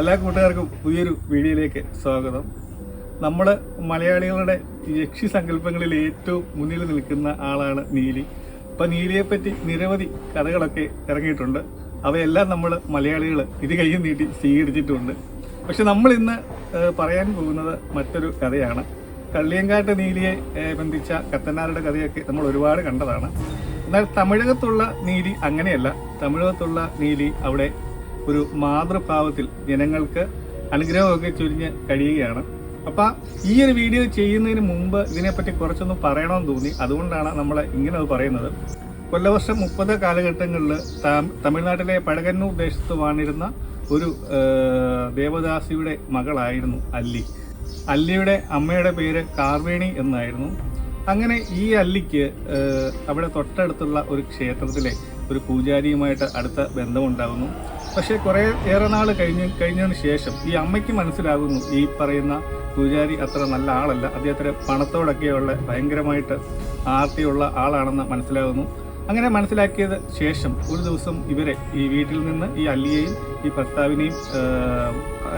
എല്ലാവർക്കും പുതിയൊരു വീഡിയോയിലേക്ക് സ്വാഗതം. നമ്മൾ മലയാളികളുടെ യക്ഷി സങ്കല്പങ്ങളിൽ ഏറ്റവും മുന്നിൽ നിൽക്കുന്ന ആളാണ് നീലി. അപ്പം നീലിയെപ്പറ്റി നിരവധി കഥകളൊക്കെ ഇറങ്ങിയിട്ടുണ്ട്. അവയെല്ലാം നമ്മൾ മലയാളികൾ ഇത് കയ്യിൽ നീട്ടി സ്വീകരിച്ചിട്ടുണ്ട്. പക്ഷെ നമ്മൾ ഇന്ന് പറയാൻ പോകുന്നത് മറ്റൊരു കഥയാണ്. കള്ളിയങ്കാട്ട് നീലിയെ ബന്ധിച്ച കത്തനാരുടെ കഥയൊക്കെ നമ്മൾ ഒരുപാട് കണ്ടതാണ്. എന്നാൽ തമിഴകത്തുള്ള നീലി അങ്ങനെയല്ല. തമിഴകത്തുള്ള നീലി അവിടെ ഒരു മാതൃഭാവത്തിൽ ജനങ്ങൾക്ക് അനുഗ്രഹമൊക്കെ ചൊരിഞ്ഞ് കഴിയുകയാണ്. അപ്പൊ ഈ ഒരു വീഡിയോ ചെയ്യുന്നതിന് മുമ്പ് ഇതിനെപ്പറ്റി കുറച്ചൊന്നും പറയണമെന്ന് തോന്നി. അതുകൊണ്ടാണ് നമ്മൾ ഇങ്ങനെ അത് പറയുന്നത്. കൊല്ലവർഷം മുപ്പത് കാലഘട്ടങ്ങളിൽ തമിഴ്നാട്ടിലെ പഴകന്നൂർ ദേശത്ത് വാണിരുന്ന ഒരു ദേവദാസിയുടെ മകളായിരുന്നു അല്ലി. അല്ലിയുടെ അമ്മയുടെ പേര് കാർവേണി എന്നായിരുന്നു. അങ്ങനെ ഈ അല്ലിക്ക് അവിടെ തൊട്ടടുത്തുള്ള ഒരു ക്ഷേത്രത്തിലെ ഒരു പൂജാരിയുമായിട്ട് അടുത്ത ബന്ധമുണ്ടാകുന്നു പക്ഷേ കുറേ ഏറെ നാൾ കഴിഞ്ഞ് കഴിഞ്ഞതിന് ശേഷം ഈ അമ്മയ്ക്ക് മനസ്സിലാകുന്നു ഈ പറയുന്ന പൂജാരി അത്ര നല്ല ആളല്ല. അദ്ദേഹത്തിന് പണത്തോടൊക്കെയുള്ള ഭയങ്കരമായിട്ട് ആർത്തിയുള്ള ആളാണെന്ന് മനസ്സിലാകുന്നു. അങ്ങനെ മനസ്സിലാക്കിയത് ശേഷം ഒരു ദിവസം ഇവരെ ഈ വീട്ടിൽ നിന്ന് ഈ അല്ലിയെയും ഈ ഭർത്താവിനെയും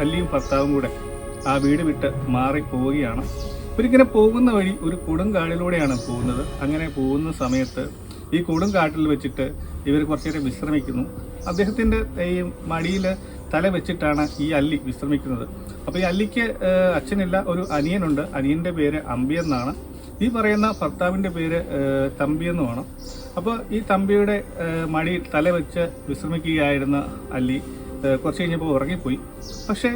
അല്ലിയും ഭർത്താവും കൂടെ ആ വീട് വിട്ട് മാറി പോവുകയാണ്. ഇവരിങ്ങനെ പോകുന്ന വഴി ഒരു കൊടുങ്കാടിലൂടെയാണ് പോകുന്നത്. അങ്ങനെ പോകുന്ന സമയത്ത് ഈ കൊടുങ്കാട്ടിൽ വെച്ചിട്ട് ഇവർ കുറച്ചേരം വിശ്രമിക്കുന്നു. അദ്ദേഹത്തിന്റെ ഈ മടിയിൽ തല വെച്ചിട്ടാണ് ഈ അല്ലി വിശ്രമിക്കുന്നത്. അപ്പോൾ ഈ അല്ലിക്ക് അച്ഛനില്ല ഒരു അനിയനുണ്ട്. അനിയന്റെ പേര് അമ്പി എന്നാണ്. ഈ പറയുന്ന ഭർത്താവിന്റെ പേര് തമ്പി എന്നുമാണ്. അപ്പോൾ ഈ തമ്പിയുടെ മടി മടിയിൽ തല വെച്ച് വിശ്രമിക്കുകയായിരുന്ന അല്ലി കുറച്ച് കഴിഞ്ഞപ്പോൾ ഉറങ്ങിപ്പോയി. പക്ഷേ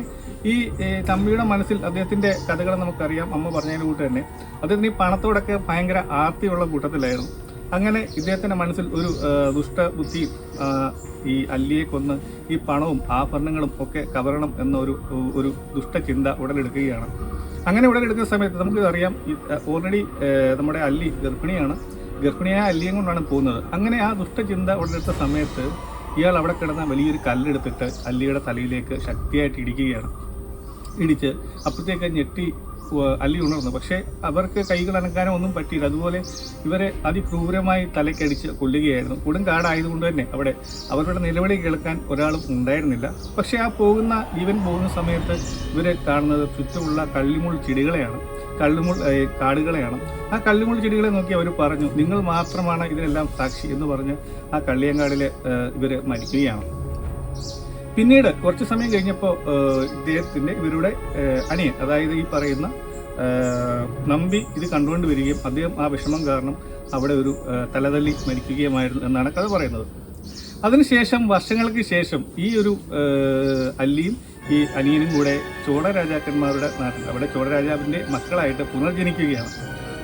ഈ തമ്പിയുടെ മനസ്സിൽ അദ്ദേഹത്തിന്റെ കഥകൾ നമുക്കറിയാം. അമ്മ പറഞ്ഞതിന് കൂട്ട് തന്നെ. അദ്ദേഹത്തിന് ഈ പണത്തോടൊക്കെ ഭയങ്കര ആർത്തിയുള്ള കൂട്ടത്തിലായിരുന്നു. അങ്ങനെ ഇദ്ദേഹത്തിന്റെ മനസ്സിൽ ഒരു ദുഷ്ടബുദ്ധി ഈ അല്ലിയെ കൊന്ന് ഈ പണവും ആഭരണങ്ങളും ഒക്കെ കവരണം എന്നൊരു ഒരു ദുഷ്ടചിന്ത ഉടലെടുക്കുകയാണ്. അങ്ങനെ ഉടലെടുക്കുന്ന സമയത്ത് നമുക്ക് അറിയാം ഓൾറെഡി നമ്മുടെ അല്ലി ഗർഭിണിയാണ്. ഗർഭിണിയായ അല്ലിയും കൊണ്ടാണ് പോകുന്നത്. അങ്ങനെ ആ ദുഷ്ടചിന്ത ഉടലെടുത്ത സമയത്ത് ഇയാൾ അവിടെ കിടന്ന വലിയൊരു കല്ലെടുത്തിട്ട് അല്ലിയുടെ തലയിലേക്ക് ശക്തിയായിട്ട് ഇടിക്കുകയാണ്. ഇടിച്ച് അപ്പോഴത്തേക്ക് ഞെട്ടി അല്ലി ഉണർന്നു. പക്ഷേ അവർക്ക് കൈകൾ അനക്കാനോ ഒന്നും പറ്റിയില്ല. അതുപോലെ ഇവരെ അതിക്രൂരമായി തലക്കടിച്ച് കൊല്ലുകയായിരുന്നു. കൊടും കാടായതുകൊണ്ട് തന്നെ അവിടെ അവരുടെ നിലവിളി കേൾക്കാൻ ഒരാളും ഉണ്ടായിരുന്നില്ല. പക്ഷേ ആ പോകുന്ന ജീവൻ പോകുന്ന സമയത്ത് ഇവരെ കാണുന്നത് ചുറ്റുമുള്ള കള്ളിമുൾ ചെടികളെയാണ്. കള്ളിമുൾ കാടുകളെയാണ്. ആ കള്ളിമുൾ ചെടികളെ നോക്കി അവർ പറഞ്ഞു നിങ്ങൾ മാത്രമാണ് ഇതിനെല്ലാം സാക്ഷി എന്ന് പറഞ്ഞ് ആ കള്ളിയങ്കാടിലെ ഇവർ മരിക്കുകയാണ്. പിന്നീട് കുറച്ച് സമയം കഴിഞ്ഞപ്പോൾ ഇദ്ദേഹത്തിന്റെ ഇവരുടെ അനിയൻ അതായത് ഈ പറയുന്ന നമ്പി ഇത് കണ്ടുകൊണ്ട് വരികയും അദ്ദേഹം ആ വിഷമം കാരണം അവിടെ ഒരു തലതല്ലി മരിക്കുകയുമായിരുന്നു എന്നാണ് കഥ പറയുന്നത്. അതിനുശേഷം വർഷങ്ങൾക്ക് ശേഷം ഈ ഒരു അല്ലിയും ഈ അനിയനും കൂടെ ചോള രാജാക്കന്മാരുടെ നാട്ടിൽ അവിടെ ചോള രാജാവിന്റെ മക്കളായിട്ട് പുനർജനിക്കുകയാണ്.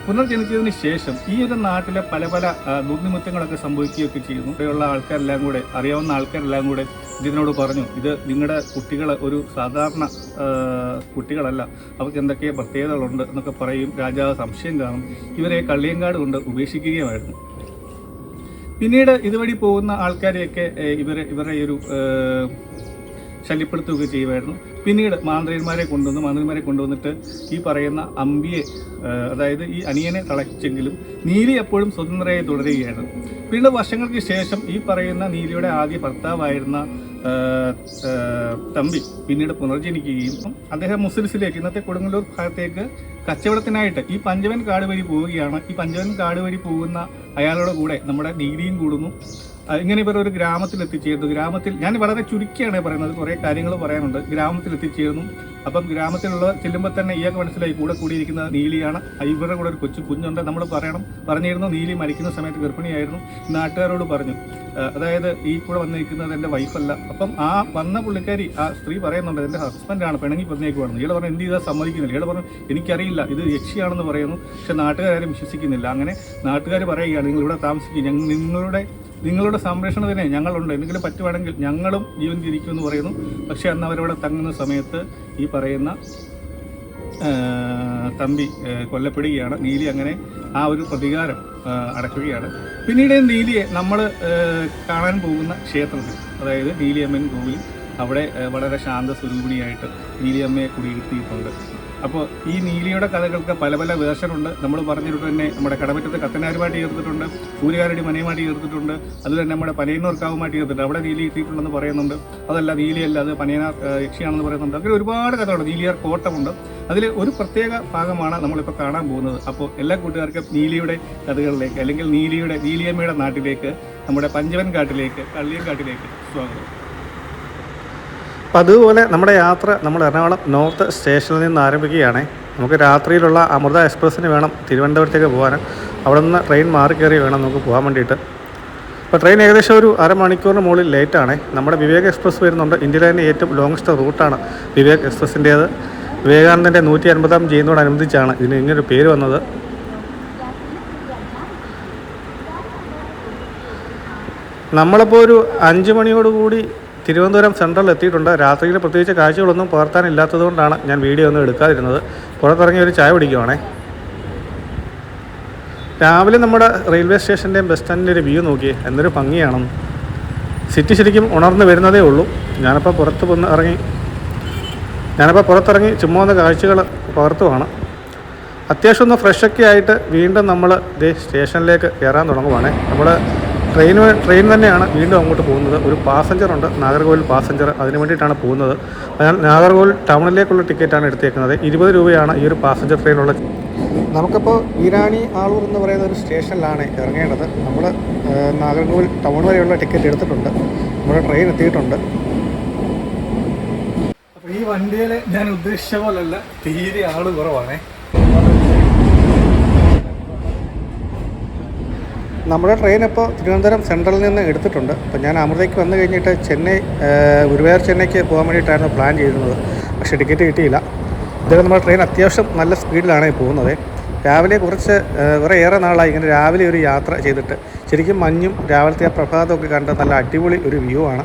പുനർജനിച്ചതിന് ശേഷം ഈ ഒരു നാട്ടിലെ പല പല ദുർനിമിത്തങ്ങളൊക്കെ സംഭവിക്കുകയൊക്കെ ചെയ്യുന്നു. ഇവിടെയുള്ള ആൾക്കാരെല്ലാം കൂടെ അറിയാവുന്ന ആൾക്കാരെല്ലാം കൂടെ ഇതിനോട് പറഞ്ഞു ഇത് നിങ്ങളുടെ കുട്ടികൾ ഒരു സാധാരണ കുട്ടികളല്ല അവർക്ക് എന്തൊക്കെ പ്രത്യേകതകളുണ്ട് എന്നൊക്കെ പറയും. രാജാവ് സംശയം കാണും. ഇവരെ കള്ളിയങ്കാട് കൊണ്ട് ഉപേക്ഷിക്കുകയുമായിരുന്നു. പിന്നീട് ഇതുവഴി പോകുന്ന ആൾക്കാരെയൊക്കെ ഇവരെ ഇവരുടെ ഒരു ശല്യപ്പെടുത്തുകയൊക്കെ ചെയ്യുമായിരുന്നു. പിന്നീട് മാന്ത്രികന്മാരെ കൊണ്ടുവന്ന് മാന്ത്രികന്മാരെ കൊണ്ടുവന്നിട്ട് ഈ പറയുന്ന അമ്പിയെ അതായത് ഈ അനിയനെ തളച്ചെങ്കിലും നീലി എപ്പോഴും സ്വതന്ത്രയായി തുടരുകയായിരുന്നു. പിന്നീട് വർഷങ്ങൾക്ക് ശേഷം ഈ പറയുന്ന നീലിയുടെ ആദ്യ ഭർത്താവായിരുന്ന തമ്പി പിന്നീട് പുനർജനിക്കുകയും അദ്ദേഹം മുസ്ലിസിലേക്ക് ഇന്നത്തെ കൊടുങ്ങല്ലൂർ ഭാഗത്തേക്ക് കച്ചവടത്തിനായിട്ട് ഈ പഞ്ചവൻ കാട് വഴി പോവുകയാണ്. ഈ പഞ്ചവൻ കാട് വഴി പോകുന്ന അയാളുടെ കൂടെ നമ്മുടെ നീതിയും കൂടുന്നു. ഇങ്ങനെ ഇവർ ഒരു ഗ്രാമത്തിൽ എത്തിച്ചേർന്നു ഗ്രാമത്തിൽ ഞാൻ വളരെ ചുരുക്കിയാണ് പറയുന്നത്. കുറേ കാര്യങ്ങൾ പറയാനുണ്ട്. ഗ്രാമത്തിൽ എത്തിച്ചേർന്നു അപ്പം ഗ്രാമത്തിലുള്ള ചെല്ലുമ്പോൾ തന്നെ ഇയാൾക്ക് മനസ്സിലായി. കൂടെ കൂടിയിരിക്കുന്ന നീലിയാണ്. ഇവരുടെ കൂടെ ഒരു കൊച്ചു കുഞ്ഞുണ്ട്. നമ്മൾ പറയണം. പറഞ്ഞിരുന്നു നീലി മരിക്കുന്ന സമയത്ത് ഗർഭിണിയായിരുന്നു. നാട്ടുകാരോട് പറഞ്ഞു. അതായത് ഈ കൂടെ വന്നിരിക്കുന്നത് എന്റെ വൈഫല്ല അപ്പം ആ വന്ന പുള്ളിക്കാരി ആ സ്ത്രീ പറയുന്നുണ്ട് എന്റെ ഹസ്ബൻഡാണ് പിണങ്ങി വേണം ഇയാൾ പറഞ്ഞു എന്ത് ചെയ്താൽ സമ്മതിക്കുന്നില്ല. ഇയാൾ പറഞ്ഞു എനിക്കറിയില്ല. ഇത് യക്ഷിയാണെന്ന് പറയുന്നു. പക്ഷെ നാട്ടുകാരും വിശ്വസിക്കുന്നില്ല. അങ്ങനെ നാട്ടുകാർ പറയുകയാണ് നിങ്ങളിവിടെ താമസിക്കുക ഞങ്ങൾ നിങ്ങളുടെ നിങ്ങളുടെ സംരക്ഷണത്തിന് ഞങ്ങളുണ്ട്. എന്തെങ്കിലും പറ്റുവാണെങ്കിൽ ഞങ്ങളും ജീവൻ തിരിക്കുമെന്ന് പറയുന്നു. പക്ഷേ അന്ന് അവരവിടെ തങ്ങുന്ന സമയത്ത് ഈ പറയുന്ന തമ്പി കൊല്ലപ്പെടുകയാണ്. നീലി അങ്ങനെ ആ ഒരു പ്രതികാരം അടക്കുകയാണ്. പിന്നീട് നീലിയെ നമ്മൾ കാണാൻ പോകുന്ന ക്ഷേത്രത്തിൽ അതായത് നീലിയമ്മൻ കോവിൽ അവിടെ വളരെ ശാന്ത സ്വരൂപിണിയായിട്ട് നീലിയമ്മയെ കുടിയിരുത്തിയിട്ടുണ്ട്. അപ്പോൾ ഈ നീലിയുടെ കഥകൾക്ക് പല പല വേർഷനുണ്ട്. നമ്മൾ പറഞ്ഞിട്ട് തന്നെ നമ്മുടെ കടമറ്റത്ത് കത്തനാരുമായിട്ട് ചേർത്തിട്ടുണ്ട് സൂര്യകാരടി മനയുമായിട്ട് ചേർത്തിട്ടുണ്ട് അത് തന്നെ നമ്മുടെ പനയന്നൂർക്കാവുമായിട്ട് ചേർത്തിട്ടുണ്ട്. അവിടെ നീലി കിട്ടിയിട്ടുണ്ടെന്ന് പറയുന്നുണ്ട്. അതല്ല നീലിയല്ല അത് പനയനാർ യക്ഷിയാണെന്ന് പറയുന്നുണ്ട്. അങ്ങനെ ഒരുപാട് കഥകളുണ്ട്. നീലിയാർ കോട്ടമുണ്ട്. അതിൽ ഒരു പ്രത്യേക ഭാഗമാണ് നമ്മളിപ്പോൾ കാണാൻ പോകുന്നത്. അപ്പോൾ എല്ലാ കൂട്ടുകാർക്കും നീലിയുടെ കഥകളിലേക്ക് അല്ലെങ്കിൽ നീലിയുടെ നീലിയമ്മയുടെ നാട്ടിലേക്ക് നമ്മുടെ പഞ്ചവൻ കാട്ടിലേക്ക് കള്ളിയൻ കാട്ടിലേക്ക് സ്വാഗതം. അപ്പം അതുപോലെ നമ്മുടെ യാത്ര നമ്മൾ എറണാകുളം നോർത്ത് സ്റ്റേഷനിൽ നിന്ന് ആരംഭിക്കുകയാണ്. നമുക്ക് രാത്രിയിലുള്ള അമൃത എക്സ്പ്രസ്സിന് വേണം തിരുവനന്തപുരത്തേക്ക് പോകാൻ. അവിടെ നിന്ന് ട്രെയിൻ മാറി കയറി വേണം നമുക്ക് പോകാൻ വേണ്ടിയിട്ട്. അപ്പോൾ ട്രെയിൻ ഏകദേശം ഒരു അരമണിക്കൂറിന് മുകളിൽ ലേറ്റാണ് നമ്മുടെ വിവേക് എക്സ്പ്രസ് വരുന്നുണ്ട്. ഇന്ത്യയിലെ തന്നെ ഏറ്റവും ലോങ്സ്റ്റ് റൂട്ടാണ് വിവേക് എക്സ്പ്രസ്സിന്റേത്. വിവേകാനന്ദന്റെ നൂറ്റി അൻപതാം ജയന്തിയോടനുബന്ധിച്ചാണ് ഇതിന് ഇങ്ങനൊരു പേര് വന്നത്. നമ്മളിപ്പോൾ ഒരു അഞ്ച് മണിയോടുകൂടി തിരുവനന്തപുരം സെൻട്രലിൽ എത്തിയിട്ടുണ്ട്. രാത്രിയിൽ പ്രത്യേകിച്ച് കാഴ്ചകളൊന്നും പകർത്താനില്ലാത്തതുകൊണ്ടാണ് ഞാൻ വീഡിയോ ഒന്നും എടുക്കാതിരുന്നത്. പുറത്തിറങ്ങി ഒരു ചായ പിടിക്കുവാണേ രാവിലെ നമ്മുടെ റെയിൽവേ സ്റ്റേഷന്റെയും ബസ് സ്റ്റാൻഡിന്റെ ഒരു വ്യൂ നോക്കിയേ എന്തൊരു ഭംഗിയാണെന്ന് സിറ്റി ശരിക്കും ഉണർന്നു വരുന്നതേ ഉള്ളൂ. ഞാനിപ്പോൾ പുറത്ത് വന്ന് ഇറങ്ങി ഞാനിപ്പോൾ പുറത്തിറങ്ങി ചുമ്മാ വന്ന കാഴ്ചകൾ പകർത്തുവാണ്. അത്യാവശ്യം ഒന്ന് ഫ്രഷൊക്കെ ആയിട്ട് വീണ്ടും നമ്മൾ ഇതേ സ്റ്റേഷനിലേക്ക് കയറാൻ തുടങ്ങുവാണേ. നമ്മൾ ട്രെയിൻ ട്രെയിൻ തന്നെയാണ് വീണ്ടും അങ്ങോട്ട് പോകുന്നത്. ഒരു പാസഞ്ചർ ഉണ്ട്. നാഗർകോവിൽ പാസഞ്ചർ അതിന് വേണ്ടിയിട്ടാണ് പോകുന്നത്. അതിനാൽ നാഗർകോവിൽ ടൗണിലേക്കുള്ള ടിക്കറ്റാണ് എടുത്തേക്കുന്നത്. ഇരുപത് രൂപയാണ് ഈ ഒരു പാസഞ്ചർ ട്രെയിനുള്ള നമുക്കിപ്പോൾ ഈരാണി ആളൂർ എന്ന് പറയുന്ന ഒരു സ്റ്റേഷനിലാണ് ഇറങ്ങേണ്ടത്. നമ്മൾ നാഗർകോവിൽ ടൗൺ വരെയുള്ള ടിക്കറ്റ് എടുത്തിട്ടുണ്ട്. നമ്മുടെ ട്രെയിൻ എത്തിയിട്ടുണ്ട്. അപ്പോൾ ഈ വണ്ടിയിൽ ഞാൻ ഉദ്ദേശിച്ച പോലല്ല തീരെ ആൾ കുറവാണേ. നമ്മുടെ ട്രെയിൻ ഇപ്പോൾ തിരുവനന്തപുരം സെൻട്രലിൽ നിന്ന് എടുത്തിട്ടുണ്ട്. അപ്പോൾ ഞാൻ അമൃതയ്ക്ക് വന്നു കഴിഞ്ഞിട്ട് ചെന്നൈ ഗുരുവായൂർ ചെന്നൈക്ക് പോകാൻ വേണ്ടിയിട്ടായിരുന്നു പ്ലാൻ ചെയ്തിരുന്നത്. പക്ഷേ ടിക്കറ്റ് കിട്ടിയില്ല. ഇതുവരെ നമ്മുടെ ട്രെയിൻ അത്യാവശ്യം നല്ല സ്പീഡിലാണ് പോകുന്നത്. രാവിലെ കുറച്ച് കുറേ ഏറെ നാളായി ഇങ്ങനെ രാവിലെ ഒരു യാത്ര ചെയ്തിട്ട്. ശരിക്കും മഞ്ഞും രാവിലത്തെ ആ പ്രഭാതമൊക്കെ കണ്ട് നല്ല അടിപൊളി ഒരു വ്യൂ ആണ്.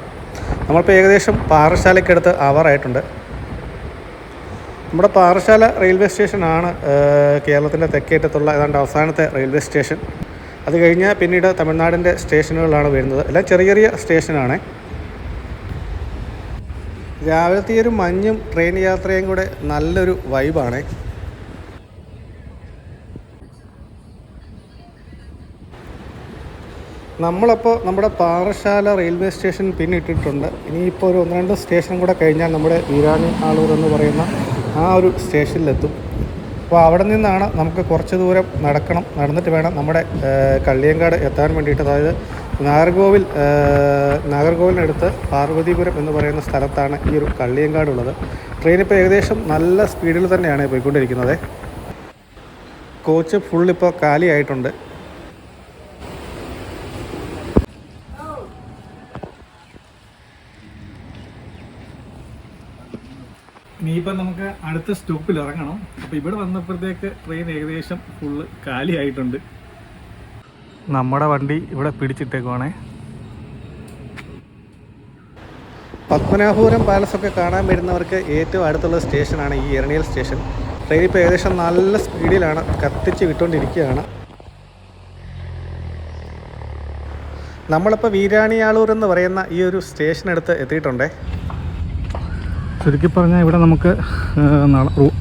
നമ്മളിപ്പോൾ ഏകദേശം പാറശാലയ്ക്കടുത്ത് ആവാറായിട്ടുണ്ട് നമ്മുടെ പാറശാല റെയിൽവേ സ്റ്റേഷനാണ് കേരളത്തിന്റെ തെക്കേറ്റത്തുള്ള ഏതാണ്ട് അവസാനത്തെ റെയിൽവേ സ്റ്റേഷൻ അത് കഴിഞ്ഞാൽ പിന്നീട് തമിഴ്നാടിന്റെ സ്റ്റേഷനുകളാണ് വരുന്നത്. എല്ലാം ചെറിയ ചെറിയ സ്റ്റേഷനാണ്. രാവിലത്തെ ഒരു മഞ്ഞും ട്രെയിൻ യാത്രയും കൂടെ നല്ലൊരു വൈബാണ്. നമ്മളപ്പോൾ നമ്മുടെ പാറശാല റെയിൽവേ സ്റ്റേഷൻ പിന്നിട്ടിട്ടുണ്ട്. ഇനിയിപ്പോൾ ഒരു ഒന്ന് രണ്ട് സ്റ്റേഷൻ കൂടെ കഴിഞ്ഞാൽ നമ്മുടെ വീരാണി ആളൂർ എന്ന് പറയുന്ന ആ ഒരു സ്റ്റേഷനിലെത്തും. അപ്പോൾ അവിടെ നിന്നാണ് നമുക്ക് കുറച്ച് ദൂരം നടക്കണം. നടന്നിട്ട് വേണം നമ്മുടെ കള്ളിയങ്കാട് എത്താൻ വേണ്ടിയിട്ട്. അതായത് നാഗർകോവിൽ നാഗർകോവിലിനടുത്ത് പാർവതിപുരം എന്ന് പറയുന്ന സ്ഥലത്താണ് ഈ ഒരു കള്ളിയങ്കാട് ഉള്ളത് ട്രെയിൻ ഇപ്പോൾ ഏകദേശം നല്ല സ്പീഡിൽ തന്നെയാണ് പോയിക്കൊണ്ടിരിക്കുന്നത്. കോച്ച് ഫുള്ളിപ്പോൾ കാലിയായിട്ടുണ്ട്. ഇനിയിപ്പം നമുക്ക് അടുത്ത സ്റ്റോപ്പിൽ ഇറങ്ങണം. അപ്പോൾ ഇവിടെ വന്നപ്പോഴത്തേക്ക് ട്രെയിൻ ഏകദേശം ഫുള്ള് കാലിയായിട്ടുണ്ട്. നമ്മുടെ വണ്ടി ഇവിടെ പിടിച്ചിട്ടേക്കുവാണേ. പത്മനാഭപുരം പാലസൊക്കെ കാണാൻ വരുന്നവർക്ക് ഏറ്റവും അടുത്തുള്ള സ്റ്റേഷനാണ് ഈ എരണിയൽ സ്റ്റേഷൻ. ട്രെയിൻ ഇപ്പോൾ ഏകദേശം നല്ല സ്പീഡിലാണ് കത്തിച്ച് വിട്ടുകൊണ്ടിരിക്കുകയാണ് നമ്മളിപ്പോൾ വീരാണിയാളൂർ എന്ന് പറയുന്ന ഈ ഒരു സ്റ്റേഷനടുത്ത് എത്തിയിട്ടുണ്ടേ. ചുരുക്കി പറഞ്ഞാൽ ഇവിടെ നമുക്ക്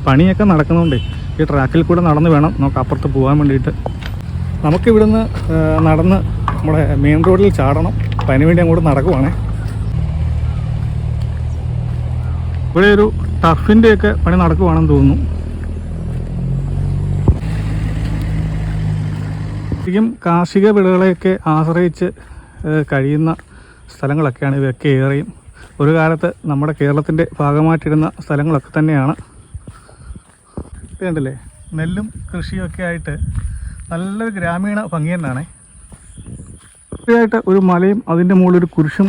പണിയൊക്കെ നടക്കുന്നുണ്ട് ഈ ട്രാക്കിൽ കൂടെ നടന്ന് വേണം നമുക്ക് അപ്പുറത്ത് പോകാൻ വേണ്ടിയിട്ട്. നമുക്കിവിടുന്ന് നടന്ന് നമ്മുടെ മെയിൻ റോഡിൽ ചാടണം. അപ്പം അതിനുവേണ്ടി അങ്ങോട്ട് നടക്കുവാണേ. ഇവിടെ ഒരു ടഫിന്റെയൊക്കെ പണി നടക്കുവാണെന്ന് തോന്നുന്നു. ശരിക്കും കാർഷിക വിളകളെയൊക്കെ ആശ്രയിച്ച് കഴിയുന്ന സ്ഥലങ്ങളൊക്കെയാണ് ഇവയൊക്കെ ഏറെയും. ഒരു കാലത്ത് നമ്മുടെ കേരളത്തിന്റെ ഭാഗമായിട്ടിരുന്ന സ്ഥലങ്ങളൊക്കെ തന്നെയാണ്. കണ്ടില്ലേ? നെല്ലും കൃഷിയൊക്കെ ആയിട്ട് നല്ലൊരു ഗ്രാമീണ ഭംഗി തന്നെയാണ്. ആയിട്ട് ഒരു മലയും അതിന്റെ മുകളിൽ ഒരു കുരിശും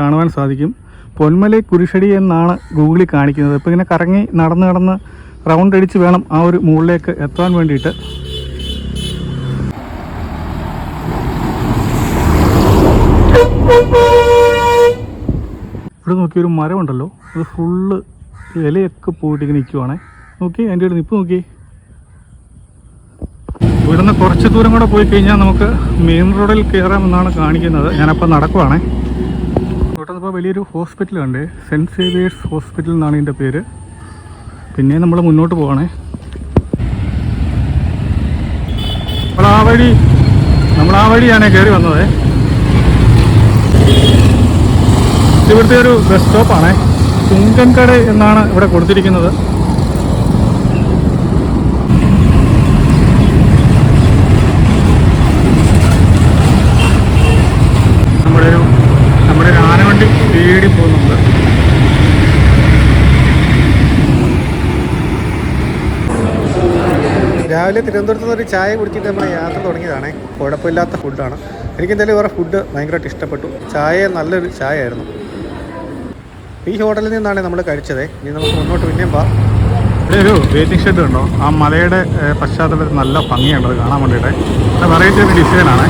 കാണുവാൻ സാധിക്കും. പൊന്മലൈ കുരിശടി എന്നാണ് ഗൂഗിളിൽ കാണിക്കുന്നത്. ഇപ്പോൾ ഇങ്ങനെ കറങ്ങി നടന്ന് നടന്ന് റൗണ്ട് അടിച്ച് വേണം ആ ഒരു മുകളിലേക്ക് എത്താൻ വേണ്ടിയിട്ട്. ഇവിടെ നോക്കി ഒരു മരമുണ്ടല്ലോ. അത് ഫുള്ള് ഇലയൊക്കെ പോയിട്ട് ഇങ്ങനെ നിൽക്കുവാണേ നോക്കി അതിന്റെ ഒരു നിപ്പ് നോക്കി. ഇവിടുന്ന് കുറച്ച് ദൂരം കൂടെ പോയി കഴിഞ്ഞാൽ നമുക്ക് മെയിൻ റോഡിൽ കയറാമെന്നാണ് കാണിക്കുന്നത്. ഞാനപ്പോൾ നടക്കുവാണേ. ഇവിടെ ഇപ്പോൾ വലിയൊരു ഹോസ്പിറ്റലുണ്ട് സെന്റ് സേവിയേഴ്സ് ഹോസ്പിറ്റൽ എന്നാണ് ഇതിന്റെ പേര്. പിന്നെ നമ്മൾ മുന്നോട്ട് പോവാണേ. നമ്മൾ ആ വഴി നമ്മൾ ആ വഴിയാണ് കയറി വന്നത്. ഇവിടുത്തെ ഒരു ബസ് സ്റ്റോപ്പാണ് തുങ്കൻകട എന്നാണ് ഇവിടെ കൊടുത്തിരിക്കുന്നത്. നമ്മുടെ ഒരു നമ്മുടെ ഒരു ആനവണ്ടി തേടി പോകുന്നുണ്ട്. രാവിലെ തിരുവനന്തപുരത്ത് നിന്ന് ഒരു ചായ കുടിച്ചിട്ട് നമ്മൾ യാത്ര തുടങ്ങിയതാണ്. കുഴപ്പമില്ലാത്ത ഫുഡാണ് എനിക്ക് എന്തായാലും വേറെ ഫുഡ് ഭയങ്കരമായിട്ട് ഇഷ്ടപ്പെട്ടു. ചായ നല്ലൊരു ചായ ആയിരുന്നു ഈ ഹോട്ടലിൽ നിന്നാണ് നമ്മൾ കഴിച്ചത്. ഇനി നമുക്ക് മുന്നോട്ട് പിന്നെയും പോവാം. ഇവിടെ ഒരു വെയിറ്റിംഗ് ഷെഡ് ഉണ്ടോ? ആ മലയുടെ പശ്ചാത്തലത്തിൽ നല്ല ഭംഗിയുണ്ട്. അത് കാണാൻ വേണ്ടിയിട്ട്. വെറൈറ്റി ഒരു ഡിസൈനാണ്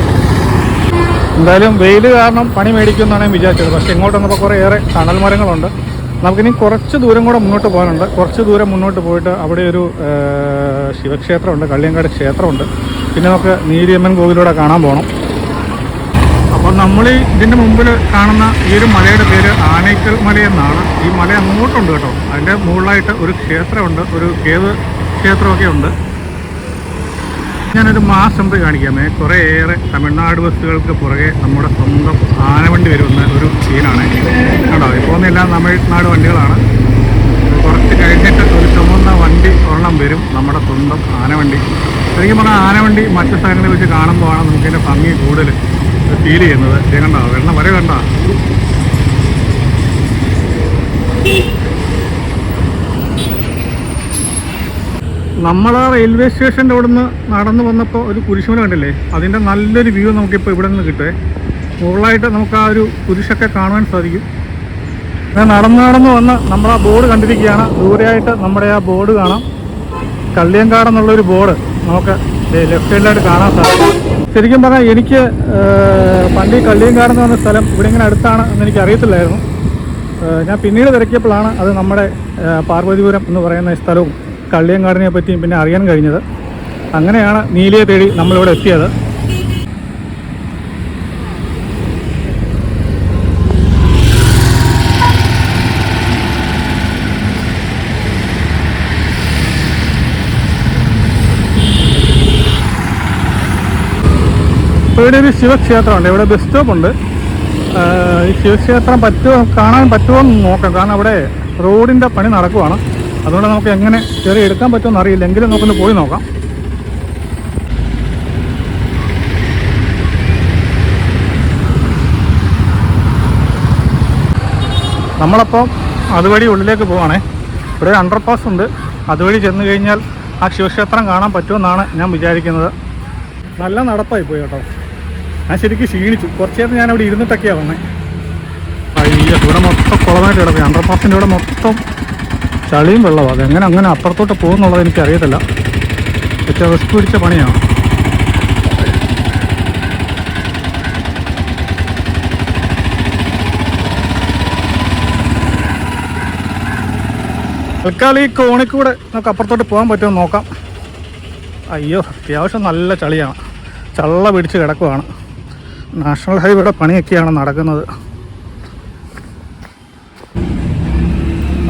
എന്തായാലും വെയിൽ കാരണം പണി മേടിക്കുമെന്നാണ് ഞാൻ വിചാരിച്ചത്. പക്ഷേ ഇങ്ങോട്ട് വന്നപ്പോൾ കുറേ ഏറെ തണൽ മരങ്ങളുണ്ട്. നമുക്കിനി കുറച്ച് ദൂരം കൂടെ മുന്നോട്ട് പോകാനുണ്ട്. കുറച്ച് ദൂരം മുന്നോട്ട് പോയിട്ട് അവിടെ ഒരു ശിവക്ഷേത്രമുണ്ട്. കള്ളിയങ്കാട് ക്ഷേത്രമുണ്ട്. പിന്നെ നമുക്ക് നീരിയമ്മൻ കോവിലൂടെ കാണാൻ പോകണം അപ്പോൾ നമ്മൾ ഇതിന്റെ മുമ്പിൽ കാണുന്ന ഈ ഒരു മലയുടെ പേര് ആനയ്ക്കൽ എന്നാണ്. ഈ മല അങ്ങോട്ടുണ്ട് കേട്ടോ. അതിന്റെ മുകളിലായിട്ട് ഒരു ക്ഷേത്രമുണ്ട്. ഒരു കേവ് ക്ഷേത്രമൊക്കെ ഉണ്ട്. ഞാനൊരു മാസ് എംട്രി കാണിക്കാമേ കുറേയേറെ തമിഴ്നാട് ബസ്സുകൾക്ക് പുറകെ നമ്മുടെ സ്വന്തം ആനവണ്ടി വരുന്ന ഒരു സീനാണ്. കേട്ടോ ഇപ്പോൾ എല്ലാം തമിഴ്നാട് വണ്ടികളാണ്. കുറച്ച് കഴിഞ്ഞിട്ട് ഒരു ചുമന്ന വണ്ടി ഒരെണ്ണം വരും നമ്മുടെ സ്വന്തം ആനവണ്ടി. ശരിക്കും പറഞ്ഞാൽ ആനവണ്ടി മറ്റു സ്ഥലങ്ങളിൽ വെച്ച് കാണുമ്പോഴാണ് നമുക്കിതിന്റെ ഭംഗി കൂടുതൽ. ഫീൽ ചെയ്യുന്നത്. കണ്ടോ? വെള്ളം വരെ കണ്ട? നമ്മളെ റെയിൽവേ സ്റ്റേഷന്റെ അവിടെ നിന്ന് നടന്നു വന്നപ്പോൾ ഒരു കുരിശുമല കണ്ടില്ലേ? അതിന്റെ നല്ലൊരു വ്യൂ നമുക്കിപ്പോൾ ഇവിടെ നിന്ന് കിട്ടുമേ മുകളിലായിട്ട് നമുക്ക് ആ ഒരു കുരിശൊക്കെ കാണുവാൻ സാധിക്കും. ഞാൻ നടന്ന് നടന്ന് വന്ന് നമ്മൾ ആ ബോർഡ് കണ്ടിരിക്കുകയാണ്. ദൂരെയായിട്ട് നമ്മുടെ ആ ബോർഡ് കാണാം. കള്ളിയങ്കാട് എന്നുള്ളൊരു ബോർഡ് നമുക്ക് ലെഫ്റ്റ് സൈഡിലായിട്ട് കാണാൻ സാധിക്കും. ശരിക്കും പറഞ്ഞാൽ എനിക്ക് പണ്ട് ഈ കള്ളിയങ്കാട് എന്ന് പറഞ്ഞ സ്ഥലം ഇവിടെ ഇങ്ങനെ അടുത്താണ് എന്ന് എനിക്ക് അറിയത്തില്ലായിരുന്നു. ഞാൻ പിന്നീട് തിരക്കിയപ്പോഴാണ് അത് നമ്മുടെ പാർവതിപുരം എന്ന് പറയുന്ന സ്ഥലവും കള്ളിയങ്കാടിനെ പറ്റിയും പിന്നെ അറിയാൻ കഴിഞ്ഞത്. അങ്ങനെയാണ് നീലിയെ തേടി നമ്മളിവിടെ എത്തിയത്. ഇവിടെ ഒരു ശിവക്ഷേത്രമുണ്ട്. ഇവിടെ ബസ് സ്റ്റോപ്പുണ്ട് ഈ ശിവക്ഷേത്രം പറ്റുമോ കാണാൻ പറ്റുമോ എന്ന് നോക്കാം. കാരണം അവിടെ റോഡിന്റെ പണി നടക്കുവാണ്. അതുകൊണ്ട് നമുക്ക് എങ്ങനെ കയറി എടുക്കാൻ പറ്റുമെന്ന് അറിയില്ല. എങ്കിലും നമുക്കൊന്ന് പോയി നോക്കാം. നമ്മളപ്പം അതുവഴി ഉള്ളിലേക്ക് പോവാണേ. ഇവിടെ ഒരു അണ്ടർപാസ് ഉണ്ട്. അതുവഴി ചെന്ന് കഴിഞ്ഞാൽ ആ ശിവക്ഷേത്രം കാണാൻ പറ്റുമെന്നാണ് ഞാൻ വിചാരിക്കുന്നത്. നല്ല നടപ്പായി പോയി കേട്ടോ. ഞാൻ ശരിക്കും ക്ഷീണിച്ചു. കുറച്ച് നേരം ഞാൻ അവിടെ ഇരുന്നിട്ടൊക്കെയാണ് വന്നേ ഇവിടെ മൊത്തം കുളമായിട്ട് കിടക്കും അണ്ടർപാസിന്റെ ഇവിടെ മൊത്തം ചളിയും വെള്ളമാണ് അതെങ്ങനെ അങ്ങനെ അപ്പുറത്തോട്ട് പോകുന്നുള്ളത് എനിക്കറിയത്തില്ല. ഏറ്റവും റിസ്ക് പിടിച്ച പണിയാണ് തൽക്കാലം ഈ കോണിക്കൂടെ നമുക്ക് അപ്പുറത്തോട്ട് പോകാൻ പറ്റുമെന്ന് നോക്കാം. അയ്യോ അത്യാവശ്യം നല്ല ചളിയാണ്. ചള്ള പിടിച്ച് കിടക്കുവാണ്. നാഷണൽ ഹൈവേയുടെ പണിയൊക്കെയാണ് നടക്കുന്നത്.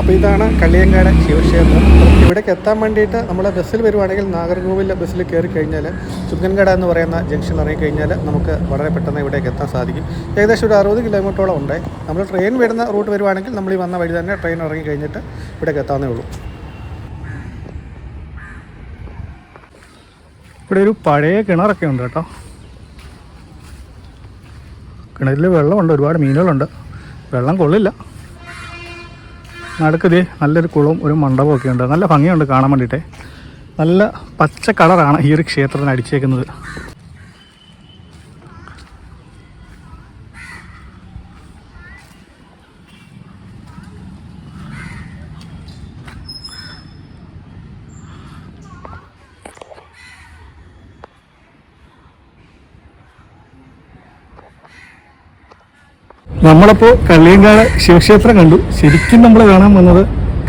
അപ്പോൾ ഇതാണ് കള്ളിയങ്കാട് ശിവക്ഷേത്രം. ഇവിടേക്ക് എത്താൻ വേണ്ടിയിട്ട് നമ്മൾ ബസ്സിൽ വരുവാണെങ്കിൽ നാഗർകോവിലെ ബസ്സിൽ കയറി കഴിഞ്ഞാൽ ചുങ്കൻകട എന്ന് പറയുന്ന ജംഗ്ഷൻ ഇറങ്ങിക്കഴിഞ്ഞാൽ നമുക്ക് വളരെ പെട്ടെന്ന് ഇവിടേക്ക് എത്താൻ സാധിക്കും. ഏകദേശം ഒരു അറുപത് കിലോമീറ്ററോളം ഉണ്ട്. നമ്മൾ ട്രെയിൻ വരുന്ന റൂട്ട് വരുവാണെങ്കിൽ നമ്മൾ ഈ വന്ന വഴി തന്നെ ട്രെയിൻ ഇറങ്ങി കഴിഞ്ഞിട്ട് ഇവിടേക്ക് എത്താവുന്നേ ഉള്ളൂ. ഇവിടെ ഒരു പഴയ കിണറൊക്കെ ഉണ്ട് കേട്ടോ. കിണറിൽ വെള്ളമുണ്ട് ഒരുപാട് മീനുകളുണ്ട്. വെള്ളം കൊള്ളില്ല. നടുക്കതേ നല്ലൊരു കുളവും ഒരു മണ്ഡപവും ഒക്കെ ഉണ്ട്. നല്ല ഭംഗിയുണ്ട് കാണാൻ വേണ്ടിയിട്ട്. നല്ല പച്ച കളറാണ് ഈ ഒരു ക്ഷേത്രത്തിന് അടിച്ചേക്കുന്നത്. നമ്മളപ്പോൾ കള്ളിയങ്കാട് ശിവക്ഷേത്രം കണ്ടു. ശരിക്കും നമ്മൾ കാണാൻ വന്നത്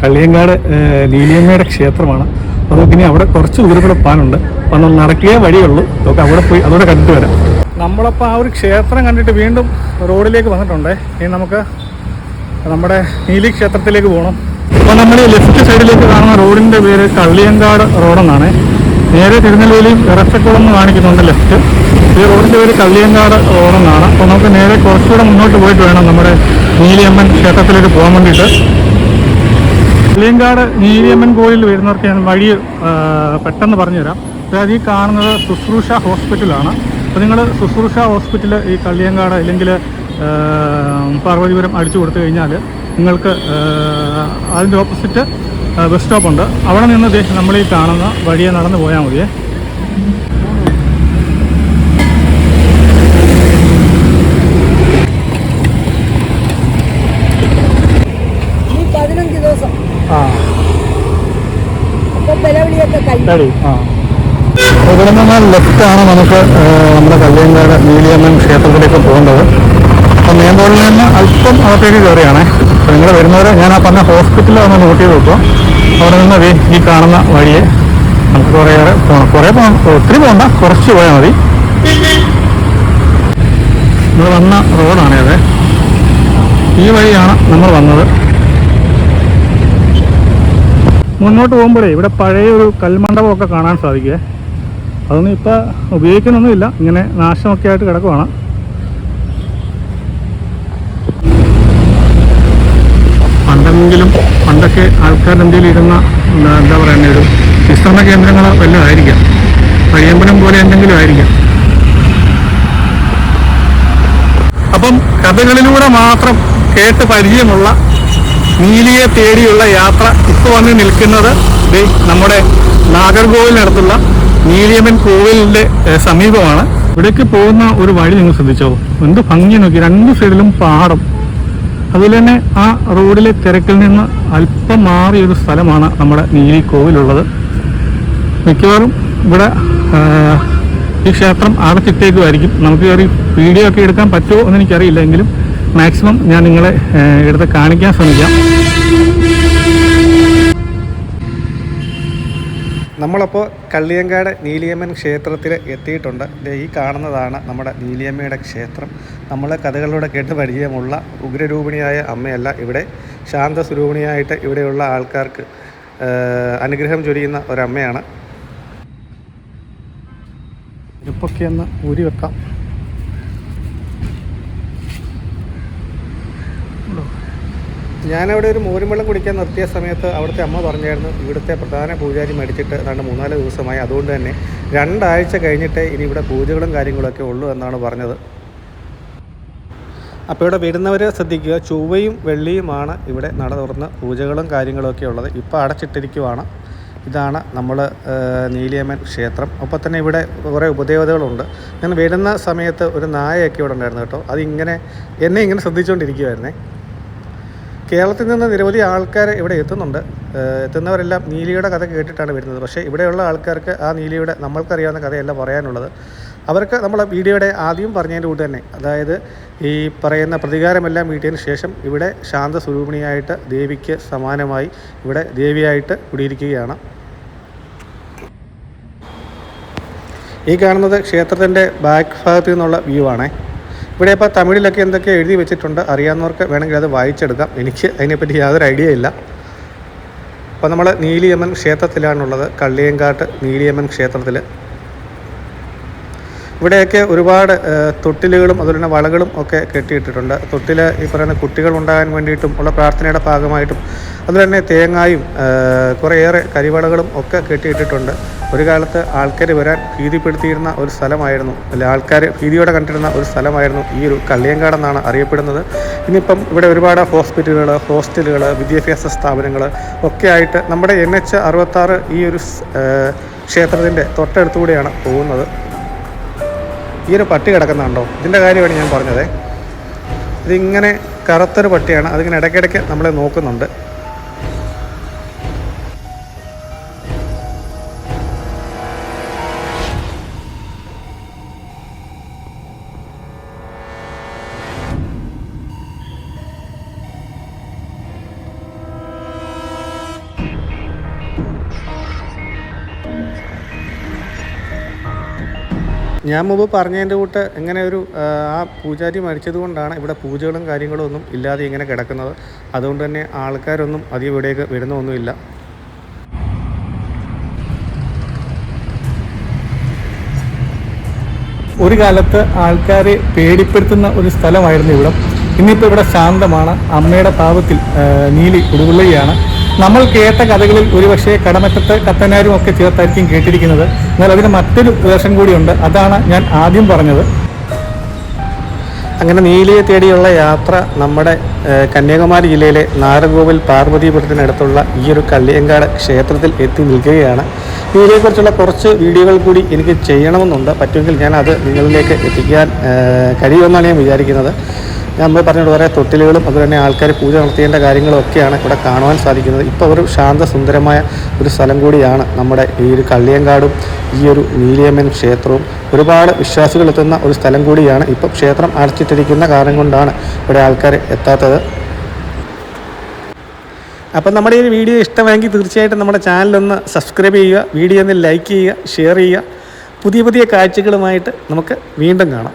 കള്ളിയങ്കാട് ലീലിയമ്മയുടെ ക്ഷേത്രമാണ്. അപ്പോൾ പിന്നെ അവിടെ കുറച്ച് ദൂരം കൂടെ പോകാനുണ്ട്. അപ്പോൾ നമ്മൾ നടക്കേ വഴിയുള്ളൂ. നമുക്ക് അവിടെ പോയി അതോടെ കണ്ടിട്ട് വരാം. നമ്മളപ്പോൾ ആ ഒരു ക്ഷേത്രം കണ്ടിട്ട് വീണ്ടും റോഡിലേക്ക് വന്നിട്ടുണ്ട്. ഇനി നമുക്ക് നമ്മുടെ നീലി ക്ഷേത്രത്തിലേക്ക് പോകണം അപ്പോൾ നമ്മൾ ലെഫ്റ്റ് സൈഡിലേക്ക് കാണുന്ന റോഡിന്റെ പേര് കള്ളിയങ്കാട് റോഡെന്നാണ്. നേരെ തിരുനെല്ലിയിലും ഇറച്ചക്കുളം എന്ന് കാണിക്കുന്നുണ്ട് ലെഫ്റ്റ് ഈ റോഡിന്റെ പേര് കല്ലിയങ്കാട് റോഡ് എന്നാണ്. അപ്പോൾ നമുക്ക് നേരെ കുറച്ചുകൂടെ മുന്നോട്ട് പോയിട്ട് വേണം നമ്മുടെ നീലിയമ്മൻ ക്ഷേത്രത്തിലേക്ക് പോകാൻ വേണ്ടിയിട്ട്. കല്ലിയങ്കാട് നീലിയമ്മൻ കോയിൽ വരുന്നവർക്ക് ഞാൻ വഴി പെട്ടെന്ന് പറഞ്ഞുതരാം. അതായത് ഈ കാണുന്നത് ശുശ്രൂഷ ഹോസ്പിറ്റലാണ്. അപ്പോൾ നിങ്ങൾ ശുശ്രൂഷ ഹോസ്പിറ്റൽ ഈ കള്ളിയങ്കാട് അല്ലെങ്കിൽ പാർവതിപുരം അടിച്ചു കൊടുത്തു കഴിഞ്ഞാൽ നിങ്ങൾക്ക് അതിന്റെ ഓപ്പോസിറ്റ് ബസ് സ്റ്റോപ്പുണ്ട്. അവിടെ നിന്ന് നമ്മൾ ഈ കാണുന്ന വഴിയെ നടന്നു പോയാൽ മതിയേ ഈ പതിനഞ്ച് ദിവസം ആ അപ്പൊ ഇവിടെ നിന്ന് ലെഫ്റ്റാണ് നമുക്ക് ആ, നമ്മുടെ കല്യാങ്കാട് നീലിയമ്മൻ ക്ഷേത്രത്തിലേക്ക് പോകേണ്ടത്. അപ്പം മെയിൻ നിന്ന് അല്പം അകത്തേക്ക് കയറിയാണേ. അപ്പോൾ നിങ്ങൾ വരുന്നവരെ ഞാൻ ആ പറഞ്ഞ ഹോസ്പിറ്റലിൽ ഒന്ന് നോട്ട് ചെയ്ത് നോക്കുക അവിടെ നിന്ന് ഈ കാണുന്ന വഴിയെ നമുക്ക് കുറേയേറെ പോകണം. കുറേ പോകണം. ഒത്തിരി പോകണ്ട. കുറച്ച് പോയാൽ മതി. നമ്മൾ വന്ന റോഡാണേ അതെ. ഈ വഴിയാണ് നമ്മൾ വന്നത്. മുന്നോട്ട് പോകുമ്പോഴേ ഇവിടെ പഴയ ഒരു കൽമണ്ഡപമൊക്കെ കാണാൻ സാധിക്കുക. അതൊന്നും ഇപ്പോൾ ഉപയോഗിക്കുന്നൊന്നുമില്ല. ഇങ്ങനെ നാശമൊക്കെ ആയിട്ട് കിടക്കുവാണ്. പണ്ടെങ്കിലും പണ്ടൊക്കെ ആൾക്കാരുടെ ഇന്ത്യയിൽ ഇരുന്ന എന്താ പറയുന്ന ഒരു വിശ്രമ കേന്ദ്രങ്ങൾ വല്ലതായിരിക്കാം പയ്യമ്പലം പോലെ എന്തെങ്കിലും ആയിരിക്കാം. അപ്പം കഥകളിലൂടെ മാത്രം കേട്ട് പരിചയമുള്ള നീലിയെ തേടിയുള്ള യാത്ര ഇപ്പോൾ വന്ന് നിൽക്കുന്നത് നമ്മുടെ നാഗർകോവിലിനടുത്തുള്ള നീലിയമ്മൻ കോവിലിന്റെ സമീപമാണ്. ഇവിടേക്ക് പോകുന്ന ഒരു വഴി നിങ്ങൾ ശ്രദ്ധിച്ചോ? എന്ത് ഭംഗി നോക്കി. രണ്ട് സൈഡിലും പാടം. അതുപോലെ തന്നെ ആ റോഡിലെ തിരക്കിൽ നിന്ന് അല്പം മാറിയ ഒരു സ്ഥലമാണ് നമ്മുടെ നീലി കോവിലുള്ളത്. മിക്കവാറും ഇവിടെ ഈ ക്ഷേത്രം അടച്ചിട്ടേക്കുമായിരിക്കും നമുക്ക് കയറി വീഡിയോ ഒക്കെ എടുക്കാൻ പറ്റുമോ എന്ന് എനിക്കറിയില്ല. എങ്കിലും മാക്സിമം ഞാൻ നിങ്ങളെ എടുത്ത് കാണിക്കാൻ ശ്രമിക്കാം. നമ്മളപ്പോൾ കള്ളിയങ്കാട് നീലിയമ്മൻ ക്ഷേത്രത്തിൽ എത്തിയിട്ടുണ്ട്. ഈ കാണുന്നതാണ് നമ്മുടെ നീലിയമ്മയുടെ ക്ഷേത്രം. നമ്മൾ കഥകളിലൂടെ കേട്ട് പരിചയമുള്ള ഉഗ്രരൂപിണിയായ അമ്മയല്ല ഇവിടെ. ശാന്തസ്വരൂപിണിയായിട്ട് ഇവിടെയുള്ള ആൾക്കാർക്ക് അനുഗ്രഹം ചൊരിയുന്ന ഒരമ്മയാണ്. ഇപ്പൊക്കെ ഒന്ന് ഊരി വെക്കാം ഞാനവിടെ ഒരു മോരും വെള്ളം കുടിക്കാൻ നിർത്തിയ സമയത്ത് അവിടുത്തെ അമ്മ പറഞ്ഞായിരുന്നു ഇവിടുത്തെ പ്രധാന പൂജാരി മരിച്ചിട്ട് ഏതാണ്ട് മൂന്നാൽ ദിവസമായി. അതുകൊണ്ട് തന്നെ രണ്ടാഴ്ച കഴിഞ്ഞിട്ട് ഇനി ഇവിടെ പൂജകളും കാര്യങ്ങളൊക്കെ ഉള്ളൂ എന്നാണ് പറഞ്ഞത്. അപ്പോൾ ഇവിടെ വരുന്നവർ ശ്രദ്ധിക്കുക ചൊവ്വയും വെള്ളിയുമാണ് ഇവിടെ നട തുറന്ന് പൂജകളും കാര്യങ്ങളൊക്കെ ഉള്ളത്. ഇപ്പോൾ അടച്ചിട്ടിരിക്കുവാണ്. ഇതാണ് നമ്മൾ നീലിയമ്മൻ ക്ഷേത്രം. അപ്പോൾ തന്നെ ഇവിടെ കുറേ ഉപദേവതകളുണ്ട്. ഞാൻ വരുന്ന സമയത്ത് ഒരു നായയൊക്കെ ഇവിടെ ഉണ്ടായിരുന്നു കേട്ടോ. അതിങ്ങനെ എന്നെ ഇങ്ങനെ ശ്രദ്ധിച്ചുകൊണ്ടിരിക്കുമായിരുന്നേ കേരളത്തിൽ നിന്ന് നിരവധി ആൾക്കാർ ഇവിടെ എത്തുന്നുണ്ട്. എത്തുന്നവരെല്ലാം നീലിയുടെ കഥ കേട്ടിട്ടാണ് വരുന്നത്. പക്ഷേ ഇവിടെയുള്ള ആൾക്കാർക്ക് ആ നീലിയുടെ നമ്മൾക്കറിയാവുന്ന കഥയല്ല പറയാനുള്ളത്. അവർക്ക് നമ്മൾ വീഡിയോയുടെ ആദ്യം പറഞ്ഞതിന്റെ കൂട്ട് തന്നെ അതായത് ഈ പറയുന്ന പ്രതികാരമെല്ലാം വീട്ടിയതിന് ശേഷം ഇവിടെ ശാന്ത സ്വരൂപിണിയായിട്ട് ദേവിക്ക് സമാനമായി ഇവിടെ ദേവിയായിട്ട് കുടിയിരിക്കുകയാണ്. ഈ കാണുന്നത് ക്ഷേത്രത്തിന്റെ ബാക്ക് ഭാഗത്തു നിന്നുള്ള വ്യൂ ആണേ. ഇവിടെ ഇപ്പോൾ തമിഴിലൊക്കെ എന്തൊക്കെ എഴുതി വെച്ചിട്ടുണ്ട് അറിയാവുന്നവർക്ക് വേണമെങ്കിൽ അത് വായിച്ചെടുക്കാം. എനിക്ക് അതിനെപ്പറ്റി യാതൊരു ഐഡിയ ഇല്ല. അപ്പോൾ നമ്മൾ നീലിയമ്മൻ ക്ഷേത്രത്തിലാണുള്ളത്. കള്ളിയങ്കാട്ട് നീലിയമ്മൻ ക്ഷേത്രത്തിൽ ഇവിടെയൊക്കെ ഒരുപാട് തൊട്ടിലുകളും അതുപോലെ തന്നെ വളകളും ഒക്കെ കെട്ടിയിട്ടിട്ടുണ്ട്. തൊട്ടിൽ ഈ പറയുന്ന കുട്ടികൾ ഉണ്ടാകാൻ വേണ്ടിയിട്ടും ഉള്ള പ്രാർത്ഥനയുടെ ഭാഗമായിട്ടും അതുപോലെ തന്നെ തേങ്ങായും കുറേയേറെ കരിവളകളും ഒക്കെ കെട്ടിയിട്ടിട്ടുണ്ട്. ഒരു കാലത്ത് ആൾക്കാർ വരാൻ ഭീതിപ്പെടുത്തിയിരുന്ന ഒരു സ്ഥലമായിരുന്നു. അല്ല ആൾക്കാർ ഭീതിയോടെ കണ്ടിരുന്ന ഒരു സ്ഥലമായിരുന്നു ഈ ഒരു കള്ളിയങ്കാടെന്നാണ് അറിയപ്പെടുന്നത്. ഇനിയിപ്പം ഇവിടെ ഒരുപാട് ഹോസ്പിറ്റലുകൾ ഹോസ്റ്റലുകൾ വിദ്യാഭ്യാസ സ്ഥാപനങ്ങൾ ഒക്കെ ആയിട്ട് നമ്മുടെ എൻ എച്ച് അറുപത്താറ് ഈ ഒരു ക്ഷേത്രത്തിന്റെ തൊട്ടടുത്തുകൂടെയാണ് പോകുന്നത്. ഈ ഒരു പട്ടി കിടക്കുന്നുണ്ടോ? ഇതിന്റെ കാര്യമാണ് ഞാൻ പറഞ്ഞത്. ഇതിങ്ങനെ കറുത്തൊരു പട്ടിയാണ്. അതിങ്ങനെ ഇടയ്ക്കിടയ്ക്ക് നമ്മളെ നോക്കുന്നുണ്ട്. ഞാൻ മുമ്പ് പറഞ്ഞതിന്റെ കൂട്ട് ഇങ്ങനെ ഒരു ആ, പൂജാരി മരിച്ചത് കൊണ്ടാണ് ഇവിടെ പൂജകളും കാര്യങ്ങളും ഒന്നും ഇല്ലാതെ ഇങ്ങനെ കിടക്കുന്നത്. അതുകൊണ്ട് തന്നെ ആൾക്കാരൊന്നും അധികം ഇവിടേക്ക് വരുന്നൊന്നുമില്ല. ഒരു കാലത്ത് ആൾക്കാരെ പേടിപ്പെടുത്തുന്ന ഒരു സ്ഥലമായിരുന്നു ഇവിടെ. ഇന്നിപ്പോൾ ഇവിടെ ശാന്തമാണ്. അമ്മയുടെ താപത്തിൽ നീലി കൊടുകൊള്ളുകയാണ് നമ്മൾ കേട്ട കഥകളിൽ ഒരുപക്ഷെ കടമറ്റത്ത് കത്തനാരും ഒക്കെ ചേർത്തായിരിക്കും കേട്ടിരിക്കുന്നത്. എന്നാൽ അതിന് മറ്റൊരു വേഷം കൂടിയുണ്ട്. അതാണ് ഞാൻ ആദ്യം പറഞ്ഞത്. അങ്ങനെ നീലിയെ തേടിയുള്ള യാത്ര നമ്മുടെ കന്യാകുമാരി ജില്ലയിലെ നാരകോവിൽ പാർവതീപുരത്തിനടുത്തുള്ള ഈ ഒരു കള്ളിയങ്കാട് ക്ഷേത്രത്തിൽ എത്തി നിൽക്കുകയാണ്. നീലിയെക്കുറിച്ചുള്ള കുറച്ച് വീഡിയോകൾ കൂടി എനിക്ക് ചെയ്യണമെന്നുണ്ട്. പറ്റുമെങ്കിൽ ഞാൻ അത് നിങ്ങളിലേക്ക് എത്തിക്കാൻ കഴിയുമെന്നാണ് ഞാൻ വിചാരിക്കുന്നത്. ഞാൻ മുമ്പ് പറഞ്ഞ കുറേ തൊട്ടിലുകളും അതുപോലെ ആൾക്കാർ പൂജ നടത്തേണ്ട കാര്യങ്ങളും ഒക്കെയാണ് ഇവിടെ കാണുവാൻ സാധിക്കുന്നത്. ഇപ്പോൾ ഒരു ശാന്തസുന്ദരമായ ഒരു സ്ഥലം കൂടിയാണ് നമ്മുടെ ഈ ഒരു കള്ളിയങ്കാടും ഈ ഒരു നീലിയമ്മൻ ക്ഷേത്രവും. ഒരുപാട് വിശ്വാസികൾ എത്തുന്ന ഒരു സ്ഥലം കൂടിയാണ് ഇപ്പോൾ ക്ഷേത്രം അടച്ചിട്ടിരിക്കുന്ന കാരണം കൊണ്ടാണ് ഇവിടെ ആൾക്കാർ എത്താത്തത്. അപ്പം നമ്മുടെ ഈ വീഡിയോ ഇഷ്ടമായെങ്കിൽ തീർച്ചയായിട്ടും നമ്മുടെ ചാനലൊന്ന് സബ്സ്ക്രൈബ് ചെയ്യുക വീഡിയോ ഒന്ന് ലൈക്ക് ചെയ്യുക ഷെയർ ചെയ്യുക. പുതിയ പുതിയ കാഴ്ചകളുമായിട്ട് നമുക്ക് വീണ്ടും കാണാം.